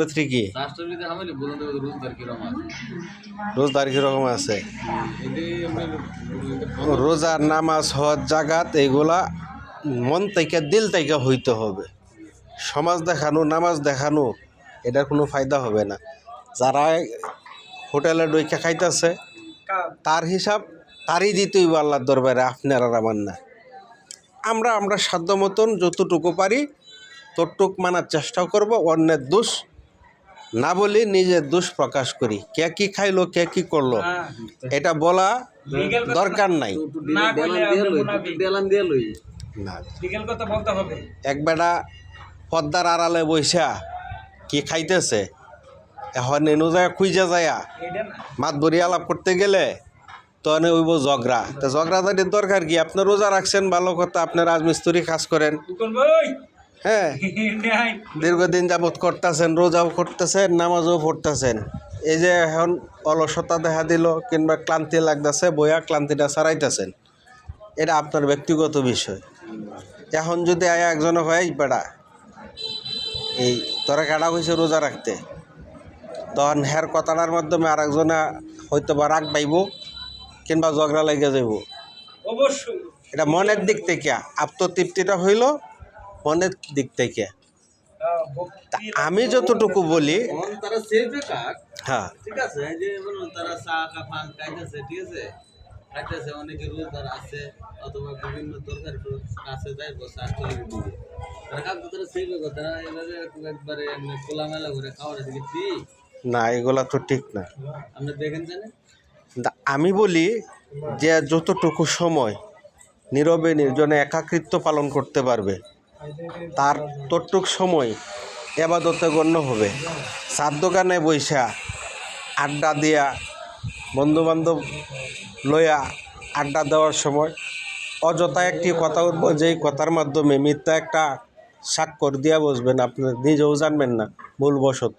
ভেতরে কি? রোজদার কীরকম আছে? রোজার নামাজ হওয়ার জাগাত এইগুলা মন তাইকা দিল তাইকা হইতে হবে। সমাজ দেখানো নামাজ দেখানো এটার কোনো ফায়দা হবে না। যারা হোটেলে ডইকা খাইতেছে তার হিসাব তারই দিতেই আল্লাহর দরবারে আপনার আর আমার না। আমরা আমরা সাধ্য মতন যতটুকু পারি ততটুক মানার চেষ্টা করব অন্যের দোষ না বলি নিজের দোষ প্রকাশ করি। কে কি খাইলো কে কি করল এটা বলা দরকার নাই। এক বেটা পদ্মার আড়ালে বৈশা কি খাইতেছে? এখন এনু যায় খুঁজা যায়া। মাত বরি আলাপ করতে গেলে তখন ওইব ঝগড়া। তো ঝগড়া দরকার কি? আপনি রোজা রাখছেন ভালো কথা আপনি রাজমিস্ত্রি কাজ করেন। হ্যাঁ। দীর্ঘদিন যাবৎ করতেছেন রোজাও করতেছেন নামাজও পড়তেছেন। এই যে এখন অলসতা দেখা দিল কিংবা ক্লান্তি লাগতেছে বইয়া ক্লান্তিটা সারাইতেছেন। এটা আপনার ব্যক্তিগত বিষয়। এখন যদি আয়া একজনে হয় বেড়া এই তোরা কাটা হয়েছে রোজা রাখতে তখন হের কথাটার মাধ্যমে আর একজনে হয়তো বা রাগ পাইব কিংবা ঝগড়া লেগে যাব অবশ্যই। এটা মনের দিক থেকে আত্মতৃপ্তিটা হইল মনের দিক থেকে। আমি যতটুকু বলি হ্যাঁ। ঠিক আছে? যে তারা চা কাফান খাইতেছে ঠিক আছে? খাইতেছে অনেকে রোজগার আছে অথবা বিভিন্ন তরকারি কাছে যায় বসে আসলে দিবে। তারা কাক তারা সেলফে করে তারা এভাবে একবারে খোলামেলা করে খাওয়ার দিকে ঠিক না এগুলা তো ঠিক না। আপনি দেখেন জানেন আমি বলি যে যতটুকু সময় নীরবে নির্জনে একাকৃত্ব পালন করতে পারবে তার ততটুক সময় এবাদতে গণ্য হবে। চার দোকানে বৈশা আড্ডা দিয়া বন্ধুবান্ধব লইয়া আড্ডা দেওয়ার সময় অযথা একটি কথা উঠব, যেই কথার মাধ্যমে মিথ্যা একটা স্বাক্ষর দিয়া বসবেন আপনি। নিজেও জানবেন না, ভুলবশত।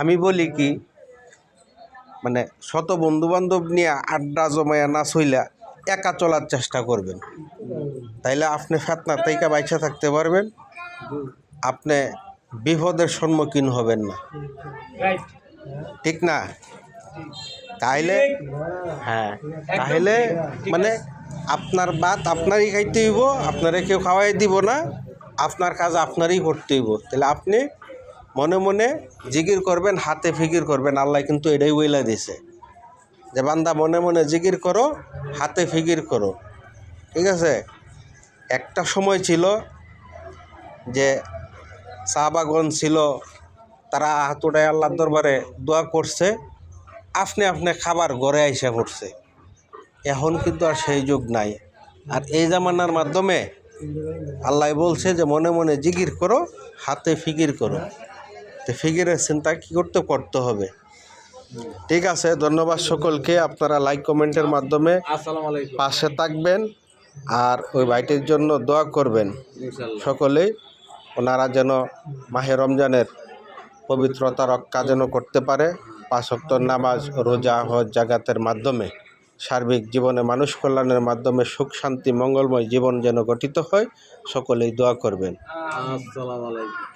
আমি বলি কি মানে শত বন্ধু বান্ধব নিয়ে আড্ডা জমায়া না চইলা একা চলার চেষ্টা করবেন। তাইলে আপনি ফেতনা তাইকা বাইচা থাকতে পারবেন। আপনি বিপদের সম্মুখীন হবেন না। ঠিক না? তাইলে হ্যাঁ তাহলে মানে আপনার বাত আপনারই খাইতে হইব, আপনারে কেউ খাওয়াই দিব না, আপনার কাজ আপনারই করতে হইব। তাহলে আপনি মনে মনে জিগির করবেন, হাতে ফিকির করবেন, আল্লাহ কিন্তু এটাই বইলা দিছে। যে বান্দা মনে মনে জিকির করো, হাতে ফিকির করো। ঠিক আছে? একটা সময় ছিল যে সাহাবাগন ছিল তারা হাতুটায় আল্লাহর দরবারে দোয়া করছে আপনি আপনি খাবার ঘরে আইসা পড়ছে। এখন কিন্তু আর সেই যুগ নাই। আর এই জামানার মাধ্যমে আল্লাহ বলছে যে মনে মনে জিকির করো হাতে ফিকির করো। তো ফিকিরের চিন্তা কী করতে করতে হবে। ঠিক আছে ধন্যবাদ সকলকে। আপনারা লাইক কমেন্টের মাধ্যমে পাশে থাকবেন। আর ওই ভাইটির জন্য দোয়া করবেন সকলে সকলেই। ওনারা যেন মাহে রমজানের পবিত্রতা রক্ষা যেন করতে পারে। পাঁচক্ত নামাজ রোজা হজ জাগাতের মাধ্যমে সার্বিক জীবনে মানুষ কল্যাণের মাধ্যমে সুখ শান্তি মঙ্গলময় জীবন যেন গঠিত হয় সকলেই দোয়া করবেন। আহ, আসসালামু আলাইকুম।